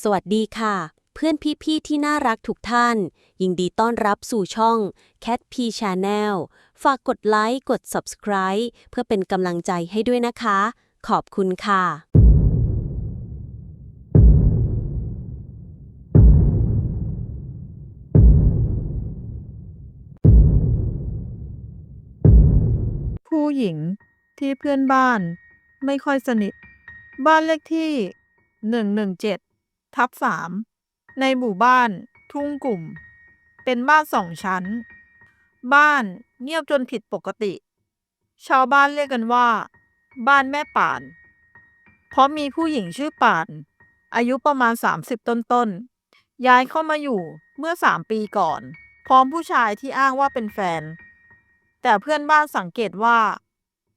สวัสดีค่ะ เพื่อนพี่ๆที่น่ารักทุกท่าน ยินดีต้อนรับสู่ช่อง Cat P Channel ฝากกดไลค์กด Subscribe เพื่อเป็นกำลังใจให้ด้วยนะคะ ขอบคุณค่ะผู้หญิงที่เพื่อนบ้านไม่ค่อยสนิท บ้านเลขที่ 117 ทับ3ในหมู่บ้าน ทุ่งกลุ่ม เป็นบ้านสองชั้น บ้านเงียบจนผิดปกติ ชาวบ้านเรียกกันว่า บ้านแม่ป่าน เพราะมีผู้หญิงชื่อป่าน อายุประมาณ 30 ต้นๆย้ายเข้ามาอยู่เมื่อ3ปีก่อน พร้อมผู้ชายที่อ้างว่าเป็นแฟน แต่เพื่อนบ้านสังเกตว่า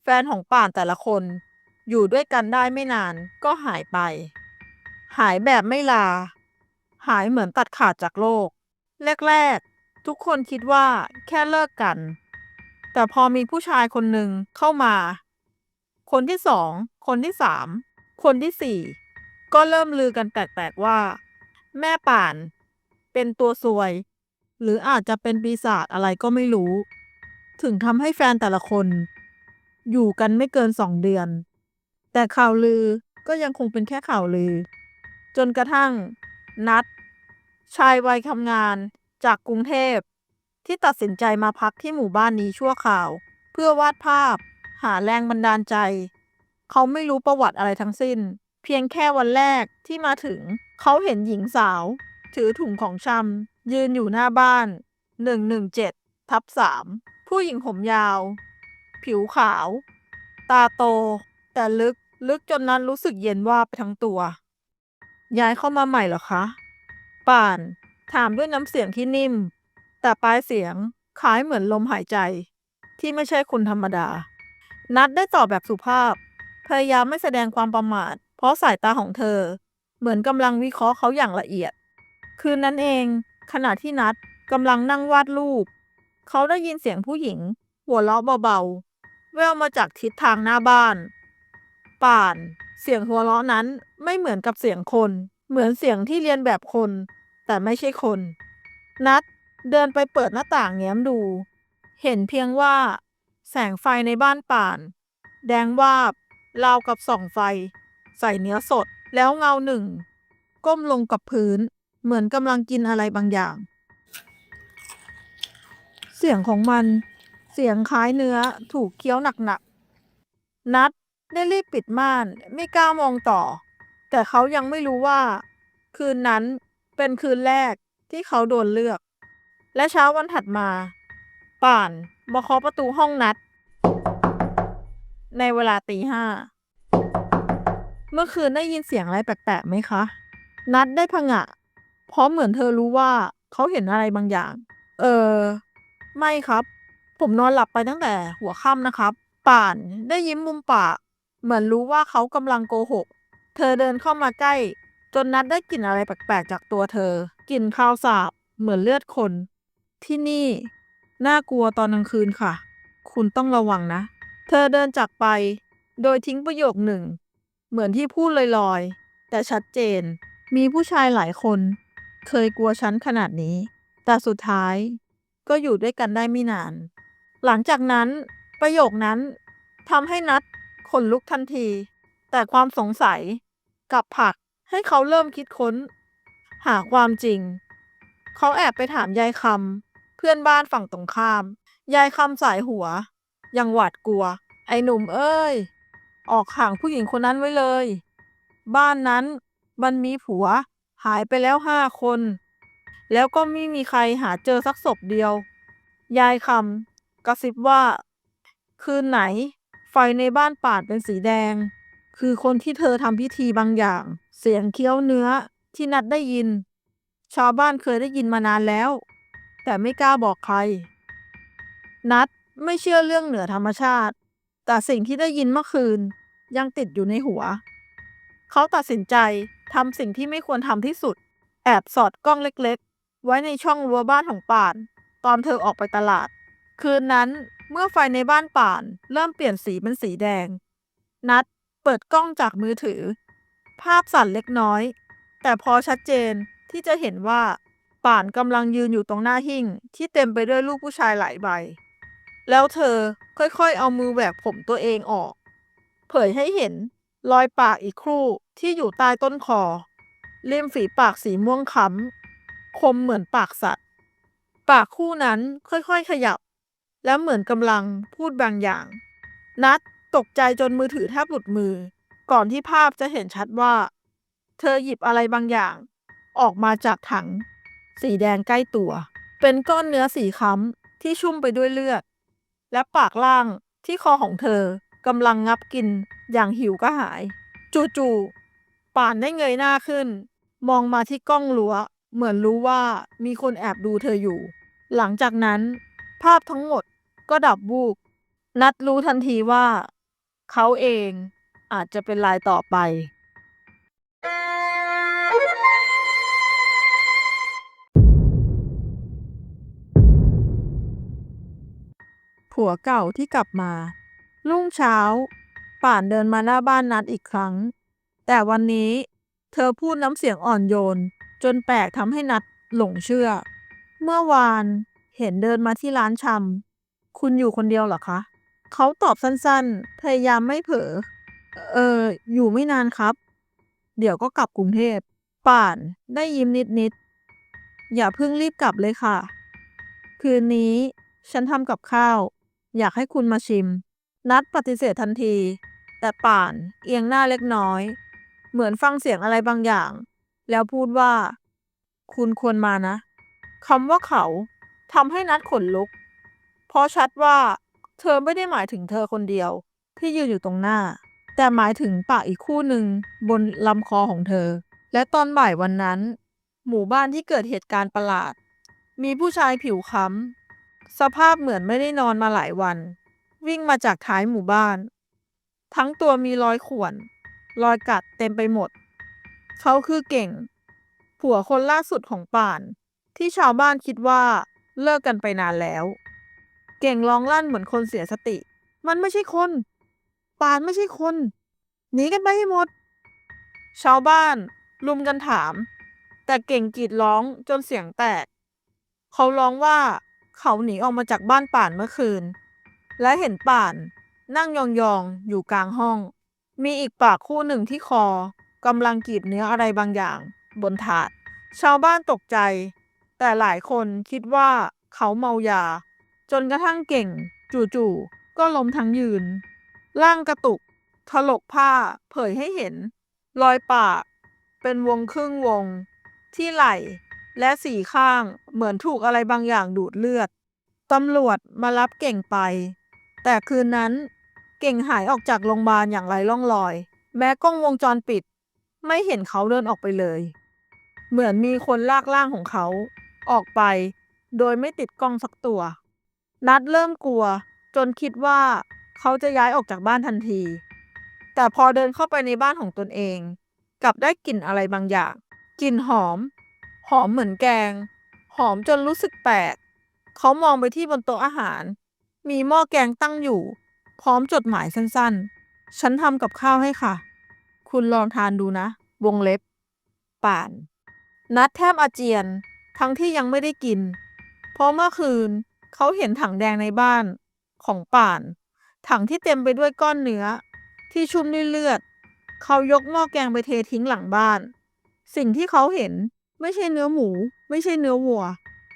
แฟนของป่านแต่ละคนอยู่ด้วยกันได้ไม่นานก็หายไป หายแบบไม่ลา หายเหมือนตัดขาดจากโลก แรกๆ ทุกคนคิดว่าแค่เลิกกัน แต่พอมีผู้ชายคนหนึ่งเข้ามา คนที่สอง คนที่สาม คนที่สี่ ก็เริ่มลือกันแปลกๆว่า แม่ป่าน เป็นตัวซวย หรืออาจจะเป็นปีศาจอะไรก็ไม่รู้ ถึงทำให้แฟนแต่ละคน อยู่กันไม่เกินสองเดือน แต่ข่าวลือก็ยังคงเป็นแค่ข่าวลือ จนกระทั่ง นัด ชายวัยทำงานจากกรุงเทพ ที่ตัดสินใจมาพักที่หมู่บ้านนี้ชั่วคราว เพื่อวาดภาพ หาแรงบันดาลใจ เขาไม่รู้ประวัติอะไรทั้งสิ้น เพียงแค่วันแรกที่มาถึง เขาเห็นหญิงสาว ถือถุงของชำยืนอยู่หน้าบ้าน 117ทับ3ผู้หญิงผมยาว ผิวขาว ตาโต แต่ลึกลึกจนนั้นรู้สึกเย็นว่าบไปทั้งตัว ย้ายเข้ามาใหม่เหรอคะ ป่าน ถามด้วยน้ำเสียงที่นิ่ม แต่ปลายเสียงคล้ายเหมือนลมหายใจ ที่ไม่ใช่คนธรรมดา นัดได้ตอบแบบสุภาพ พยายามไม่แสดงความประมาท เพราะสายตาของเธอ เหมือนกำลังวิเคราะห์เขาอย่างละเอียด คืนนั้นเอง ขณะที่นัดกำลังนั่งวาดรูป เขาได้ยินเสียงผู้หญิง หัวเราะเบาๆ แววมาจากทิศทางหน้าบ้าน ป่าน เสียงหัวเราะนั้นไม่เหมือนกับเสียงคน เหมือนเสียงที่เรียนแบบคน แต่ไม่ใช่คน นัดเดินไปเปิดหน้าต่างแง้มดู เห็นเพียงว่า แสงไฟในบ้านป่าน แดงวาบราวกับส่องไฟ ใส่เนื้อสดแล้วเงาหนึ่ง ก้มลงกับพื้น เหมือนกำลังกินอะไรบางอย่าง เสียงของมันเสียงคล้ายเนื้อถูกเคี้ยวหนักๆ นัดได้รีบปิดม่านไม่กล้ามองต่อ แต่เขายังไม่รู้ว่า คืนนั้นเป็นคืนแรกที่เขาโดนเลือก และเช้าวันถัดมา ป่านมาเคาะประตูห้องนัด ในเวลาตีห้า เมื่อคืนได้ยินเสียงอะไรแปลกๆไหมคะ นัดได้ผงะ เพราะเหมือนเธอรู้ว่าเขาเห็นอะไรบางอย่าง เออ ไม่ครับ ผมนอนหลับไปตั้งแต่หัวค่ำนะครับ ป่านได้ยิ้มมุมปาก เหมือนรู้ว่าเขากำลังโกหก เธอเดินเข้ามาใกล้ จนนัดได้กลิ่นอะไรแปลกๆจากตัวเธอ กลิ่นคาวสาบเหมือนเลือดคน ที่นี่ น่ากลัวตอนกลางคืนค่ะ คุณต้องระวังนะ เธอเดินจากไป โดยทิ้งประโยคหนึ่ง เหมือนที่พูดลอยๆ แต่ชัดเจน มีผู้ชายหลายคน เคยกลัวฉันขนาดนี้ แต่สุดท้าย ก็อยู่ด้วยกันได้ไม่นาน หลังจากนั้น ประโยคนั้นทำให้นัดขนลุกทันที แต่ความสงสัย กับผักให้เขาเริ่มคิดค้น หาความจริง เขาแอบไปถามยายคำเพื่อนบ้านฝั่งตรงข้าม ยายคำสายหัว ยังหวาดกลัว ไอ้หนุ่มเอ้ย ออกห่างผู้หญิงคนนั้นไว้เลย บ้านนั้นมันมีผัว หายไปแล้วห้าคน แล้วก็ไม่มีใครหาเจอสักศพเดียว ยายคำกระซิบว่า คืนไหน ไฟในบ้านป่านเป็นสีแดง คือคนที่เธอทำพิธีบางอย่าง เสียงเคี้ยวเนื้อที่นัดได้ยิน ชาวบ้านเคยได้ยินมานานแล้ว แต่ไม่กล้าบอกใคร นัดไม่เชื่อเรื่องเหนือธรรมชาติ แต่สิ่งที่ได้ยินเมื่อคืนยังติดอยู่ในหัว เขาตัดสินใจทำสิ่งที่ไม่ควรทำที่สุด แอบสอดกล้องเล็กๆ ไว้ในช่องรั้วบ้านของป่าน ตอนเธอออกไปตลาด คืนนั้นเมื่อไฟในบ้านป่าน เริ่มเปลี่ยนสีเป็นสีแดง นัด เปิดกล้องจากมือถือ ภาพสั่นเล็กน้อย แต่พอชัดเจนที่จะเห็นว่า ป่านกำลังยืนอยู่ตรงหน้าหิ้งที่เต็มไปด้วยลูกผู้ชายหลายใบ แล้วเธอค่อยๆ เอามือแหวกผมตัวเองออก เผยให้เห็นรอยปากอีกครู่ที่อยู่ใต้ต้นคอริมฝีปากสีม่วงค้ำคมเหมือนปากสัตว์ ปากคู่นั้นค่อยๆขยับ แล้วเหมือนกำลังพูดบางอย่าง นัด ตกใจจนมือถือแทบหลุดมือ ก่อนที่ภาพจะเห็นชัดว่า เธอหยิบอะไรบางอย่าง ออกมาจากถัง สีแดงใกล้ตัว เป็นก้อนเนื้อสีค้ำที่ชุ่มไปด้วยเลือด และปากล่างที่คอของเธอกำลังงับกินอย่างหิวกระหาย จู่ๆป่านได้เงยหน้าขึ้น มองมาที่กล้องรั้ว เหมือนรู้ว่ามีคนแอบดูเธออยู่ หลังจากนั้น ภาพทั้งหมดก็ดับวูบนัดรู้ทันทีว่า เขาเองอาจจะเป็นรายต่อไป ผัวเก่าที่กลับมา รุ่งเช้า ป่านเดินมาหน้าบ้านนัดอีกครั้ง แต่วันนี้เธอพูดน้ำเสียงอ่อนโยน จนแปลกทำให้นัดหลงเชื่อ เมื่อวานเห็นเดินมาที่ร้านชำคุณอยู่คนเดียวเหรอคะ เขาตอบสั้นๆ พยายามไม่เผลอ เออ อยู่ไม่นานครับ เดี๋ยวก็กลับกรุงเทพ ป่าน ได้ยิ้มนิดๆ อย่าเพิ่งรีบกลับเลยค่ะ คืนนี้ ฉันทำกับข้าว อยากให้คุณมาชิม นัดปฏิเสธทันที แต่ป่านเอียงหน้าเล็กน้อย เหมือนฟังเสียงอะไรบางอย่าง แล้วพูดว่า คุณควรมานะ คำว่าเขาทำให้นัดขนลุก เพราะชัดว่า เธอไม่ได้หมายถึงเธอคนเดียว ที่ยืนอยู่ตรงหน้า แต่หมายถึงปากอีกคู่หนึ่งบนลำคอของเธอ และตอนบ่ายวันนั้น หมู่บ้านที่เกิดเหตุการณ์ประหลาด มีผู้ชายผิวค้ำสภาพเหมือนไม่ได้นอนมาหลายวัน วิ่งมาจากท้ายหมู่บ้าน ทั้งตัวมีรอยข่วน รอยกัดเต็มไปหมด เขาคือเก่ง ผัวคนล่าสุดของป่าน ที่ชาวบ้านคิดว่าเลิกกันไปนานแล้ว เก่งร้องลั่นเหมือนคนเสียสติ มันไม่ใช่คน ป่านไม่ใช่คน หนีกันไปให้หมด ชาวบ้าน ลุมกันถาม แต่เก่งกรีดร้องจนเสียงแตก เขาร้องว่าเขาหนีออกมาจากบ้านป่านเมื่อคืน และเห็นป่าน นั่งยองๆอยู่กลางห้อง มีอีกปากคู่หนึ่งที่คอกำลังกรีดเนื้ออะไรบางอย่าง บนถาด ชาวบ้านตกใจ แต่หลายคนคิดว่าเขาเมายา จนกระทั่งเก่ง จู่ๆก็ล้มทั้งยืน ร่างกระตุก ถลกผ้า เผยให้เห็น รอยปาก เป็นวงครึ่งวง ที่ไหล่และสีข้างเหมือนถูกอะไรบางอย่างดูดเลือด ตำรวจมารับเก่งไป แต่คืนนั้นเก่งหายออกจากโรงพยาบาลอย่างไร้ร่องรอย แม้กล้องวงจรปิด ไม่เห็นเขาเดินออกไปเลย เหมือนมีคนลากร่างของเขา ออกไป โดยไม่ติดกล้องสักตัว นัดเริ่มกลัว จนคิดว่าเขาจะย้ายออกจากบ้านทันที แต่พอเดินเข้าไปในบ้านของตนเอง กลับได้กลิ่นอะไรบางอย่าง กลิ่นหอม หอมเหมือนแกง หอมจนรู้สึกแปลก เขามองไปที่บนโต๊ะอาหาร มีหม้อแกงตั้งอยู่ พร้อมจดหมายสั้นๆ ฉันทำกับข้าวให้ค่ะ คุณลองทานดูนะ วงเล็บ ป่าน นัดแทบอาเจียน ทั้งที่ยังไม่ได้กิน เพราะเมื่อคืน เขาเห็นถังแดงในบ้านของป่าน ถังที่เต็มไปด้วยก้อนเนื้อ ที่ชุ่มด้วยเลือด เขายกหม้อแกงไปเททิ้งหลังบ้าน สิ่งที่เขาเห็นไม่ใช่เนื้อหมู ไม่ใช่เนื้อวัว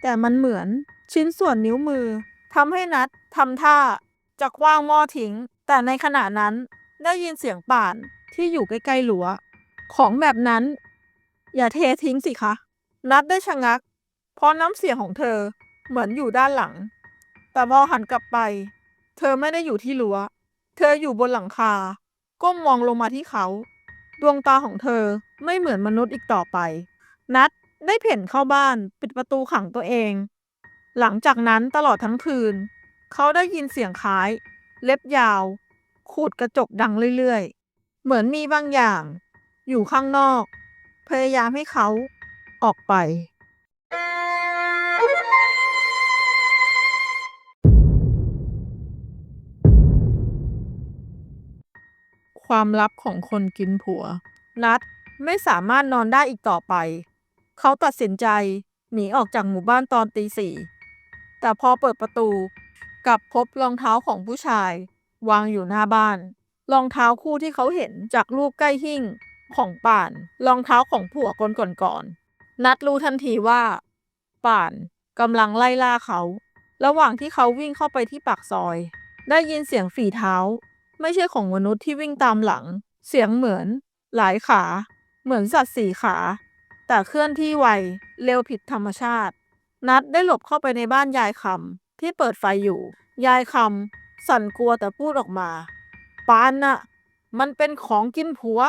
แต่มันเหมือนชิ้นส่วนนิ้วมือทำให้นัดทำท่าจะคว้างหม้อทิ้ง แต่ในขณะนั้นได้ยินเสียงป่านที่อยู่ใกล้ๆรั้วของแบบนั้น อย่าเททิ้งสิคะ นัดได้ชะงัก เพราะน้ำเสียงของเธอ เหมือนอยู่ด้านหลัง แต่พอหันกลับไป เธอไม่ได้อยู่ที่รั้ว เธออยู่บนหลังคา ก้มมองลงมาที่เขา ดวงตาของเธอไม่เหมือนมนุษย์อีกต่อไป นัดได้เพ่นเข้าบ้านปิดประตูขังตัวเอง หลังจากนั้นตลอดทั้งคืน เขาได้ยินเสียงคล้าย เล็บยาว ขูดกระจกดังเรื่อยๆ เหมือนมีบางอย่าง อยู่ข้างนอก พยายามให้เขาออกไป ความลับของคนกินผัว นัดไม่สามารถนอนได้อีกต่อไป เขาตัดสินใจหนีออกจากหมู่บ้านตอนตีสี่แต่พอเปิดประตูกลับพบรองเท้าของผู้ชาย วางอยู่หน้าบ้าน รองเท้าคู่ที่เขาเห็นจากรูปใกล้หิ้งของป่าน รองเท้าของผัวคนก่อนๆนัดรู้ทันทีว่า ป่านกำลังไล่ล่าเขา ระหว่างที่เขาวิ่งเข้าไปที่ปากซอย ได้ยินเสียงฝีเท้า ไม่ใช่ของมนุษย์ที่วิ่งตามหลัง เสียงเหมือน หลายขา เหมือนสัตว์สี่ขา แต่เคลื่อนที่ไว เร็วผิดธรรมชาติ นัดได้หลบเข้าไปในบ้านยายคำที่เปิดไฟอยู่ ยายคำสั่นกลัวแต่พูดออกมา ปานน่ะ มันเป็นของกินผัว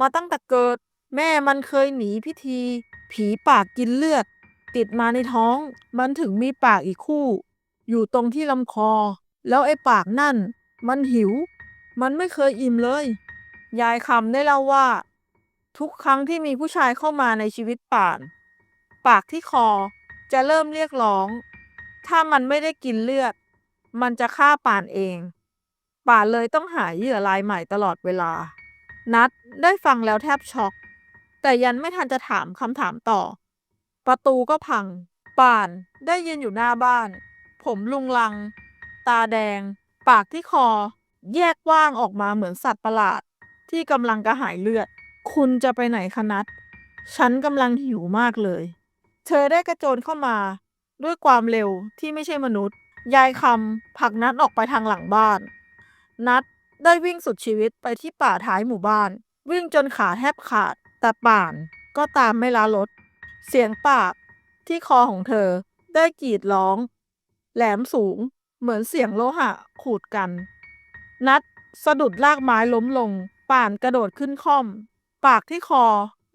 มาตั้งแต่เกิด แม่มันเคยหนีพิธี ผีปากกินเลือด ติดมาในท้อง มันถึงมีปากอีกคู่ อยู่ตรงที่ลำคอ แล้วไอ้ปากนั่น มันหิว มันไม่เคยอิ่มเลย ยายคำได้เล่าว่า ทุกครั้งที่มีผู้ชายเข้ามาในชีวิตป่าน ปากที่คอจะเริ่มเรียกร้อง ถ้ามันไม่ได้กินเลือด มันจะฆ่าป่านเอง ป่านเลยต้องหาเหยื่อรายใหม่ตลอดเวลา นัดได้ฟังแล้วแทบช็อก แต่ยันไม่ทันจะถามคำถามต่อ ประตูก็พัง ป่านได้ยืนอยู่หน้าบ้าน ผมลุงลัง ตาแดง ปากที่คอ แยกว้างออกมาเหมือนสัตว์ประหลาด ที่กำลังกระหายเลือด คุณจะไปไหนคะนัดฉันกำลังหิวมากเลย เธอได้กระโจนเข้ามา ด้วยความเร็วที่ไม่ใช่มนุษย์ ยายคำผลักนัดออกไปทางหลังบ้าน นัดได้วิ่งสุดชีวิตไปที่ป่าท้ายหมู่บ้าน วิ่งจนขาแทบขาด แต่ป่านก็ตามไม่ละลด เสียงปากที่คอของเธอได้กรีดร้อง แหลมสูงเหมือนเสียงโลหะขูดกัน นัดสะดุดลากไม้ล้มลง ป่านกระโดดขึ้นค่อม ปากที่คอ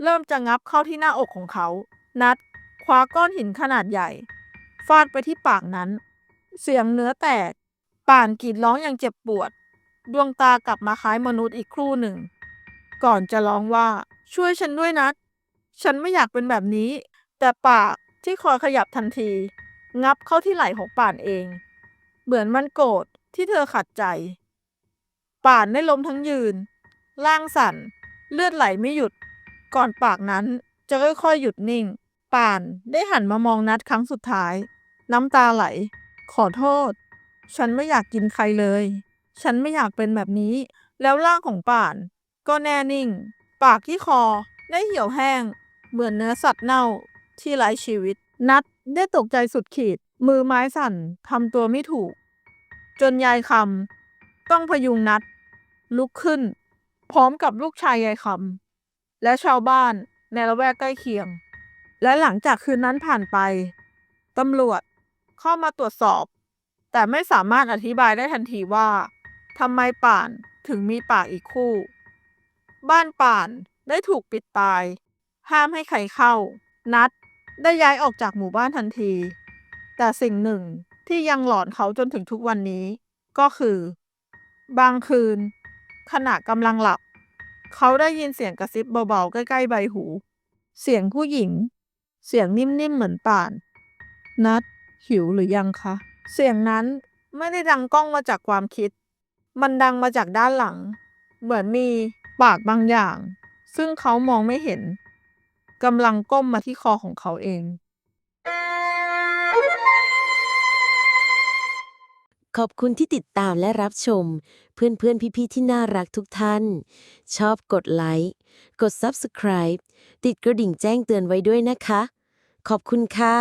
เริ่มจะงับเข้าที่หน้าอกของเขา นัดคว้าก้อนหินขนาดใหญ่ ฟาดไปที่ปากนั้น เสียงเนื้อแตก ป่านกรีดร้องอย่างเจ็บปวด ดวงตากลับมาคล้ายมนุษย์อีกครู่หนึ่ง ก่อนจะร้องว่าช่วยฉันด้วยนัด ฉันไม่อยากเป็นแบบนี้ แต่ปากที่คอขยับทันที งับเข้าที่ไหล่ของป่านเอง เหมือนมันโกรธที่เธอขัดใจ ป่านได้ล้มทั้งยืน ร่างสั่น เลือดไหลไม่หยุด ก่อนปากนั้นจะค่อยๆหยุดนิ่ง ป่านได้หันมามองนัดครั้งสุดท้าย น้ำตาไหล ขอโทษ ฉันไม่อยากกินใครเลย ฉันไม่อยากเป็นแบบนี้ แล้วร่างของป่าน ก็แน่นิ่ง ปากที่คอได้เหี่ยวแห้ง เหมือนเนื้อสัตว์เน่าที่ไร้ชีวิต นัดได้ตกใจสุดขีด มือไม้สั่นทำตัวไม่ถูก จนยายคำต้องพยุงนัด ลุกขึ้น พร้อมกับลูกชายยายคำและชาวบ้านในละแวกใกล้เคียง และหลังจากคืนนั้นผ่านไปตำรวจเข้ามาตรวจสอบ แต่ไม่สามารถอธิบายได้ทันทีว่าทำไมป่านถึงมีปากอีกคู่ บ้านป่านได้ถูกปิดตาย ห้ามให้ใครเข้า นัดได้ย้ายออกจากหมู่บ้านทันที แต่สิ่งหนึ่งที่ยังหลอนเขาจนถึงทุกวันนี้ ก็คือ บางคืน ขณะกำลังหลับ เขาได้ยินเสียงกระซิบเบาๆ ใกล้ๆใบหู เสียงผู้หญิง เสียงนิ่มๆ เหมือนป่าน นัด หิวหรือยังคะ เสียงนั้นไม่ได้ดังก้องมาจากความคิด มันดังมาจากด้านหลัง เหมือนมีปากบางอย่าง ซึ่งเขามองไม่เห็นกำลังก้มมาที่คอของเขาเอง ขอบคุณที่ติดตามและรับชม เพื่อนๆพี่ๆที่น่ารักทุกท่าน ชอบกดไลค์ กด Subscribe ติดกระดิ่งแจ้งเตือนไว้ด้วยนะคะ ขอบคุณค่ะ